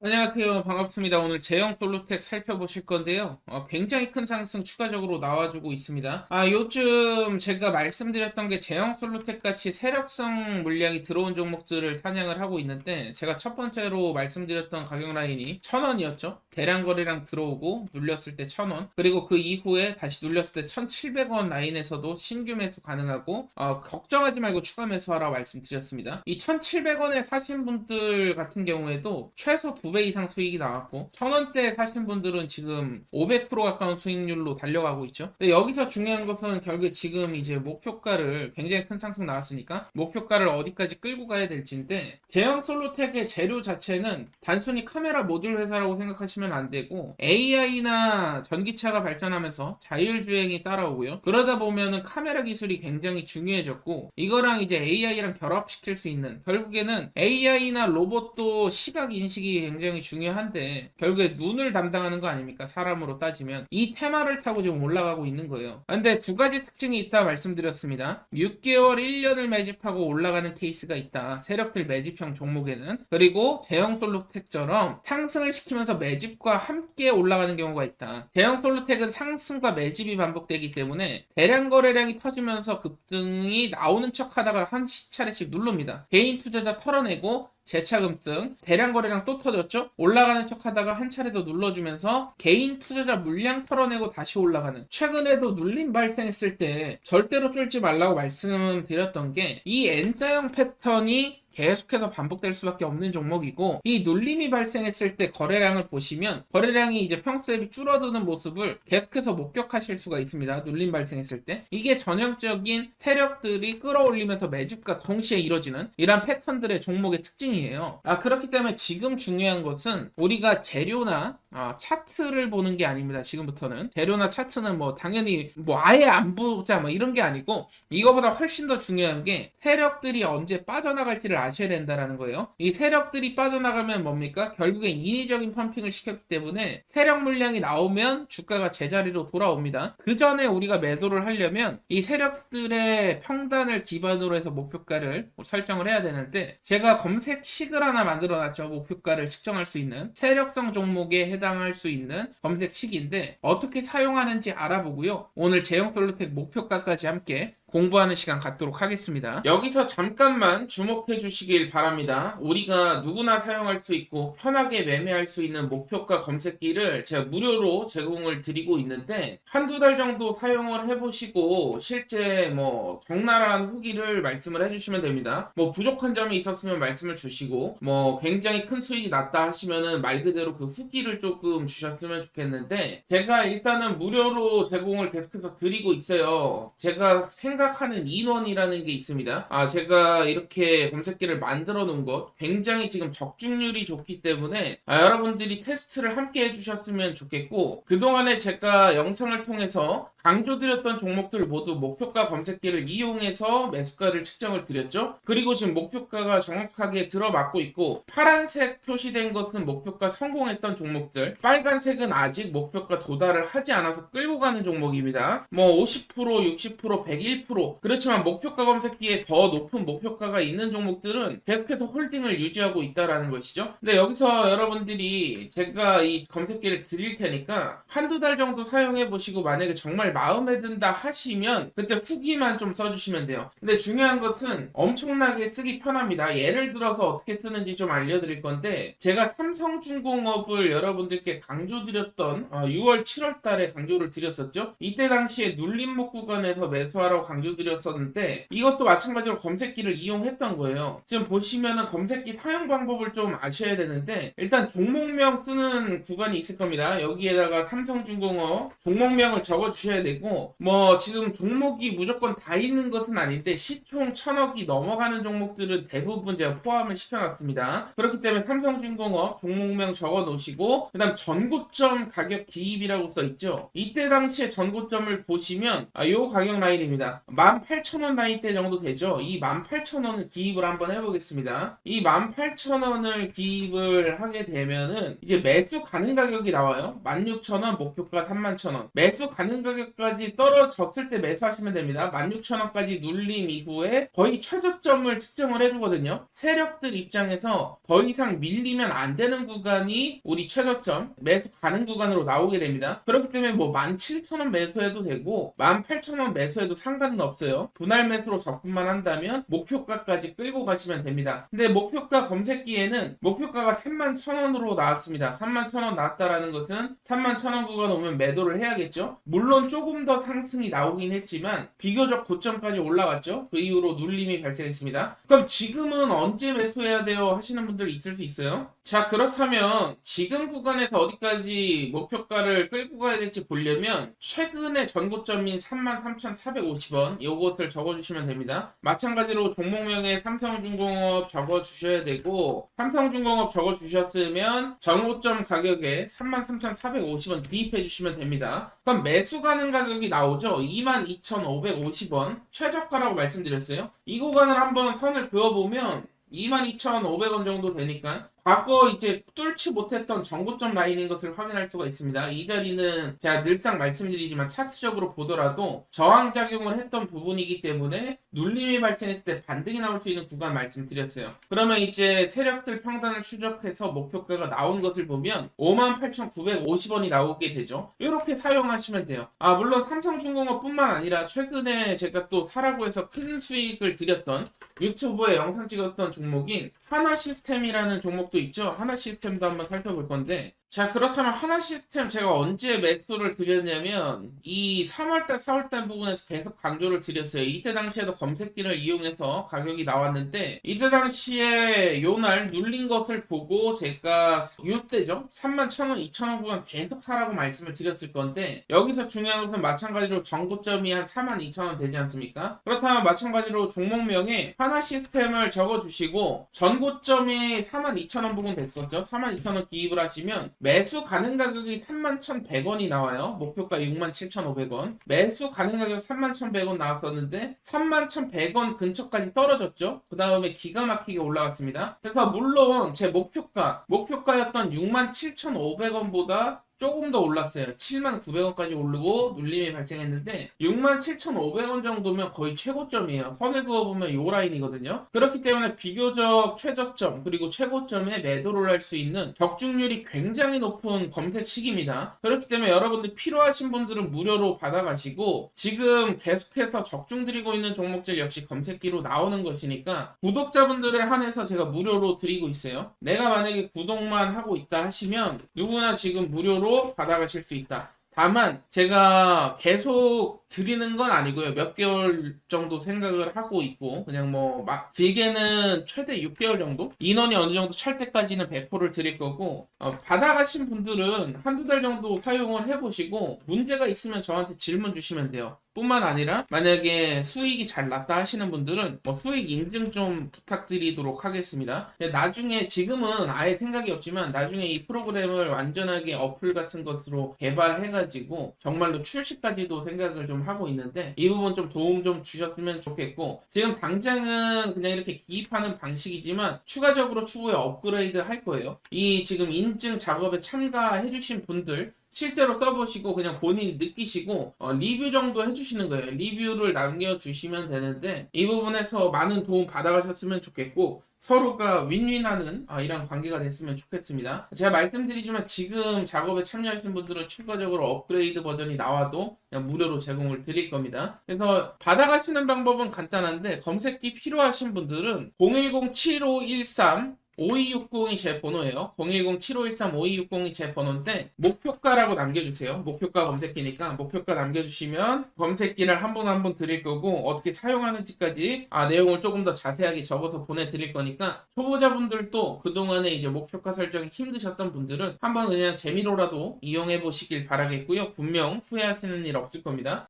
안녕하세요. 반갑습니다. 오늘 제형 솔루텍 살펴보실 건데요. 어, 굉장히 큰 상승 추가적으로 나와주고 있습니다. 아, 요즘 제가 말씀드렸던 게 제형 솔루텍 같이 세력성 물량이 들어온 종목들을 사냥을 하고 있는데, 제가 첫 번째로 말씀드렸던 가격 라인이 1000원이었죠. 대량 거래량 들어오고 눌렸을 때 1000원. 그리고 그 이후에 다시 눌렸을 때 1700원 라인에서도 신규 매수 가능하고, 어, 걱정하지 말고 추가 매수하라고 말씀드렸습니다. 이 1700원에 사신 분들 같은 경우에도 최소 2배 이상 수익이 나왔고 1000원대 사신 분들은 지금 500% 가까운 수익률로 달려가고 있죠. 근데 여기서 중요한 것은 결국에 지금 이제 목표가를 굉장히 큰 상승 나왔으니까 목표가를 어디까지 끌고 가야 될지인데 대형 솔로텍의 재료 자체는 단순히 카메라 모듈 회사라고 생각하시면 안 되고 AI나 전기차가 발전하면서 자율주행이 따라오고요. 그러다 보면은 카메라 기술이 굉장히 중요해졌고 이거랑 이제 AI랑 결합시킬 수 있는 결국에는 AI나 로봇도 시각 인식이 굉장히 중요한데 결국에 눈을 담당하는 거 아닙니까? 사람으로 따지면 이 테마를 타고 지금 올라가고 있는 거예요. 근데 두 가지 특징이 있다 말씀드렸습니다. 6개월, 1년을 매집하고 올라가는 케이스가 있다. 세력들 매집형 종목에는 그리고 대형 솔로텍처럼 상승을 시키면서 매집과 함께 올라가는 경우가 있다. 대형 솔로텍은 상승과 매집이 반복되기 때문에 대량 거래량이 터지면서 급등이 나오는 척하다가 한 차례씩 누릅니다. 개인 투자자 털어내고 재차금증, 대량 거래량 또 터졌죠? 올라가는 척 하다가 한 차례 더 눌러주면서 개인 투자자 물량 털어내고 다시 올라가는. 최근에도 눌림 발생했을 때 절대로 쫄지 말라고 말씀드렸던 게 이 N자형 패턴이 계속해서 반복될 수밖에 없는 종목이고 이 눌림이 발생했을 때 거래량을 보시면 거래량이 이제 평소 대비 줄어드는 모습을 계속해서 목격하실 수가 있습니다. 눌림 발생했을 때 이게 전형적인 세력들이 끌어올리면서 매집과 동시에 이루어지는 이런 패턴들의 종목의 특징이에요. 아 그렇기 때문에 지금 중요한 것은 우리가 재료나 아, 차트를 보는 게 아닙니다. 지금부터는 재료나 차트는 뭐 당연히 뭐 아예 안 보자 뭐 이런 게 아니고 이거보다 훨씬 더 중요한 게 세력들이 언제 빠져나갈지를 아셔야 된다라는 거예요. 이 세력들이 빠져나가면 뭡니까? 결국엔 인위적인 펌핑을 시켰기 때문에 세력 물량이 나오면 주가가 제자리로 돌아옵니다. 그 전에 우리가 매도를 하려면 이 세력들의 평단을 기반으로 해서 목표가를 설정을 해야 되는데 제가 검색식을 하나 만들어 놨죠. 목표가를 측정할 수 있는 세력성 종목에 해당할 수 있는 검색식인데 어떻게 사용하는지 알아보고요. 오늘 제형 솔루텍 목표가까지 함께 공부하는 시간 갖도록 하겠습니다. 여기서 잠깐만 주목해 주시길 바랍니다. 우리가 누구나 사용할 수 있고 편하게 매매할 수 있는 목표가 검색기를 제가 무료로 제공을 드리고 있는데 한두 달 정도 사용을 해보시고 실제 뭐 적나라한 후기를 말씀을 해주시면 됩니다. 뭐 부족한 점이 있었으면 말씀을 주시고 뭐 굉장히 큰 수익이 났다 하시면은 말 그대로 그 후기를 조금 주셨으면 좋겠는데 제가 일단은 무료로 제공을 계속해서 드리고 있어요. 제가 생 생각하는 인원이라는 게 있습니다. 아, 제가 이렇게 검색기를 만들어 놓은 것 굉장히 지금 적중률이 좋기 때문에 아, 여러분들이 테스트를 함께 해주셨으면 좋겠고 그동안에 제가 영상을 통해서 강조드렸던 종목들 모두 목표가 검색기를 이용해서 매수가를 측정을 드렸죠. 그리고 지금 목표가가 정확하게 들어맞고 있고 파란색 표시된 것은 목표가 성공했던 종목들 빨간색은 아직 목표가 도달을 하지 않아서 끌고 가는 종목입니다. 뭐 50%, 60%, 101% 그렇지만 목표가 검색기에 더 높은 목표가가 있는 종목들은 계속해서 홀딩을 유지하고 있다라는 것이죠. 근데 여기서 여러분들이 제가 이 검색기를 드릴 테니까 한두 달 정도 사용해 보시고 만약에 정말 마음에 든다 하시면 그때 후기만 좀 써주시면 돼요. 근데 중요한 것은 엄청나게 쓰기 편합니다. 예를 들어서 어떻게 쓰는지 좀 알려드릴 건데 제가 삼성중공업을 여러분들께 강조드렸던 6월 7월 달에 강조를 드렸었죠. 이때 당시에 눌림목 구간에서 매수하라고 강조드렸었는데 이것도 마찬가지로 검색기를 이용했던 거예요. 지금 보시면은 검색기 사용 방법을 좀 아셔야 되는데 일단 종목명 쓰는 구간이 있을 겁니다. 여기에다가 삼성중공업 종목명을 적어 주셔야 되고 뭐 지금 종목이 무조건 다 있는 것은 아닌데 시총 천억이 넘어가는 종목들은 대부분 제가 포함을 시켜놨습니다. 그렇기 때문에 삼성중공업 종목명 적어 놓으시고 그 다음 전고점 가격 기입이라고 써 있죠. 이때 당시에 전고점을 보시면 아, 요 가격 라인입니다. 18,000원 나이대 정도 되죠. 이 18,000원을 기입을 한번 해보겠습니다. 이 18,000원을 기입을 하게 되면은 이제 매수 가능 가격이 나와요. 16,000원, 목표가 31,000원. 매수 가능 가격까지 떨어졌을 때 매수하시면 됩니다. 16,000원까지 눌림 이후에 거의 최저점을 측정을 해주거든요. 세력들 입장에서 더 이상 밀리면 안 되는 구간이 우리 최저점, 매수 가능 구간으로 나오게 됩니다. 그렇기 때문에 뭐 17,000원 매수해도 되고 18,000원 매수해도 상관 은 없어요. 분할 매수로 접근만 한다면 목표가까지 끌고 가시면 됩니다. 근데 목표가 검색기에는 목표가가 31,000원으로 나왔습니다. 31,000원 나왔다라는 것은 31,000원 구간 오면 매도를 해야겠죠. 물론 조금 더 상승이 나오긴 했지만 비교적 고점까지 올라갔죠. 그 이후로 눌림이 발생했습니다. 그럼 지금은 언제 매수해야 돼요? 하시는 분들 있을 수 있어요. 자 그렇다면 지금 구간에서 어디까지 목표가를 끌고 가야 될지 보려면 최근의 전고점인 33,450원 이것을 적어주시면 됩니다. 마찬가지로 종목명에 삼성중공업 적어주셔야 되고 삼성중공업 적어주셨으면 전고점 가격에 33,450원 기입해 주시면 됩니다. 그럼 매수 가능 가격이 나오죠. 22,550원 최저가라고 말씀드렸어요. 이 구간을 한번 선을 그어보면 22,500원 정도 되니까 과거 이제 뚫지 못했던 정고점 라인인 것을 확인할 수가 있습니다. 이 자리는 제가 늘상 말씀드리지만 차트적으로 보더라도 저항작용을 했던 부분이기 때문에 눌림이 발생했을 때 반등이 나올 수 있는 구간 말씀드렸어요. 그러면 이제 세력들 평단을 추적해서 목표가가 나온 것을 보면 58,950원이 나오게 되죠. 이렇게 사용하시면 돼요. 아 물론 삼성중공업뿐만 아니라 최근에 제가 또 사라고 해서 큰 수익을 드렸던 유튜브에 영상 찍었던 종목인 하나 시스템이라는 종목도 있죠. 하나 시스템도 한번 살펴볼 건데 자 그렇다면 하나 시스템 제가 언제 매수를 드렸냐면 이 3월달 4월달 부분에서 계속 강조를 드렸어요. 이때 당시에도 검색기를 이용해서 가격이 나왔는데 이때 당시에 요날 눌린 것을 보고 제가 요때죠? 31,000원 2,000원 구간 계속 사라고 말씀을 드렸을 건데 여기서 중요한 것은 마찬가지로 정고점이 한 42,000원 되지 않습니까? 그렇다면 마찬가지로 종목명에 하나 시스템을 적어주시고 전고점이 42,000원 부분 됐었죠? 42,000원 기입을 하시면 매수 가능 가격이 31,100원이 나와요. 목표가 67,500원. 매수 가능 가격 31,100원 나왔었는데 31,100원 근처까지 떨어졌죠. 그 다음에 기가 막히게 올라갔습니다. 그래서 물론 제 목표가 목표가였던 67,500원보다 조금 더 올랐어요. 7,900원까지 오르고 눌림이 발생했는데 67,500원 정도면 거의 최고점이에요. 선을 그어보면 요 라인이거든요. 그렇기 때문에 비교적 최저점 그리고 최고점에 매도를 할 수 있는 적중률이 굉장히 높은 검색 시기입니다. 그렇기 때문에 여러분들 필요하신 분들은 무료로 받아가시고 지금 계속해서 적중 드리고 있는 종목들 역시 검색기로 나오는 것이니까 구독자분들에 한해서 제가 무료로 드리고 있어요. 내가 만약에 구독만 하고 있다 하시면 누구나 지금 무료로 받아가실 수 있다. 다만 제가 계속 드리는 건 아니고요. 몇 개월 정도 생각을 하고 있고 그냥 뭐 막 길게는 최대 6개월 정도 인원이 어느 정도 찰 때까지는 배포를 드릴 거고 어, 받아가신 분들은 한두 달 정도 사용을 해보시고 문제가 있으면 저한테 질문 주시면 돼요. 뿐만 아니라 만약에 수익이 잘 났다 하시는 분들은 뭐 수익 인증 좀 부탁드리도록 하겠습니다. 나중에 지금은 아예 생각이 없지만 나중에 이 프로그램을 완전하게 어플 같은 것으로 개발해가지고 정말로 출시까지도 생각을 좀 하고 있는데 이 부분 좀 도움 좀 주셨으면 좋겠고 지금 당장은 그냥 이렇게 기입하는 방식이지만 추가적으로 추후에 업그레이드 할 거예요. 이 지금 인증 작업에 참가해 주신 분들 실제로 써보시고 그냥 본인이 느끼시고 어, 리뷰 정도 해주시는 거예요. 리뷰를 남겨주시면 되는데 이 부분에서 많은 도움 받아가셨으면 좋겠고 서로가 윈윈하는 아, 이런 관계가 됐으면 좋겠습니다. 제가 말씀드리지만 지금 작업에 참여하시는 분들은 추가적으로 업그레이드 버전이 나와도 그냥 무료로 제공을 드릴 겁니다. 그래서 받아가시는 방법은 간단한데 검색기 필요하신 분들은 010-7513 5260이 제 번호예요. 010-7513-5260이 제 번호인데 목표가라고 남겨주세요. 목표가 검색기니까 목표가 남겨주시면 검색기를 한분 한 분 드릴 거고 어떻게 사용하는지까지 아 내용을 조금 더 자세하게 적어서 보내드릴 거니까 초보자분들도 그동안에 이제 목표가 설정이 힘드셨던 분들은 한번 그냥 재미로라도 이용해 보시길 바라겠고요. 분명 후회하시는 일 없을 겁니다.